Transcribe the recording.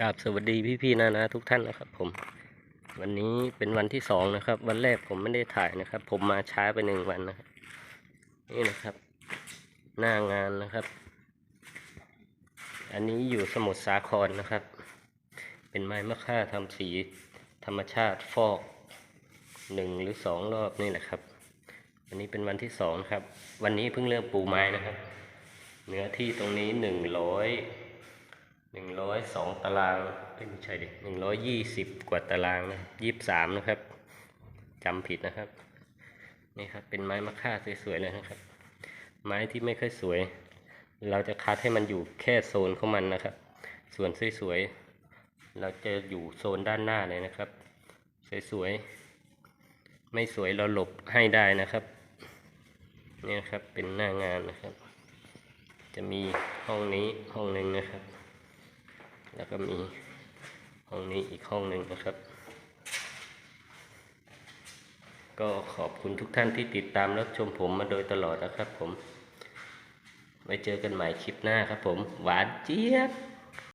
กราบสวัสดีพี่ๆนะนะทุกท่านนะครับ ผม วันนี้เป็นวันที่สองนะครับ วันแรกผมไม่ได้ถ่ายนะครับ ผมมาช้าไปหนึ่งวันนะครับนี่นะครับ หน้างานนะครับ อันนี้อยู่สมุทรสาครนะครับ เป็นไม้มะค่าทำสีธรรมชาติฟอกหนึ่งหรือสองรอบนี่แหละครับ วันนี้เป็นวันที่สองครับ วันนี้เพิ่งเริ่มปูไม้นะครับ เนื้อที่ตรงนี้หนึ่งร้อย หนึ่งร้อยสองตารางไม่ใช่ดิหนึ่งร้อยยี่สิบกว่าตารางนะยี่สามนะครับจำผิดนะครับ นี่ครับ เป็นไม้มะค่าสวยๆเลยนะครับ ไม้ที่ไม่ค่อยสวย เราจะคัดให้มันอยู่แค่โซนของมันนะครับ ส่วนสวยๆเราจะอยู่โซนด้านหน้าเลยนะครับ สวยๆไม่สวยเราหลบให้ได้นะครับนี่ครับเป็นหน้างานนะครับ จะมีห้องนี้ห้องหนึ่งนะครับ แล้วก็มีห้องนี้อีกห้องหนึ่งนะครับ ก็ขอบคุณทุกท่านที่ติดตามรับชมผมมาโดยตลอดนะครับผมไว้เจอกันใหม่คลิปหน้าครับผม หวานเจี๊ยบ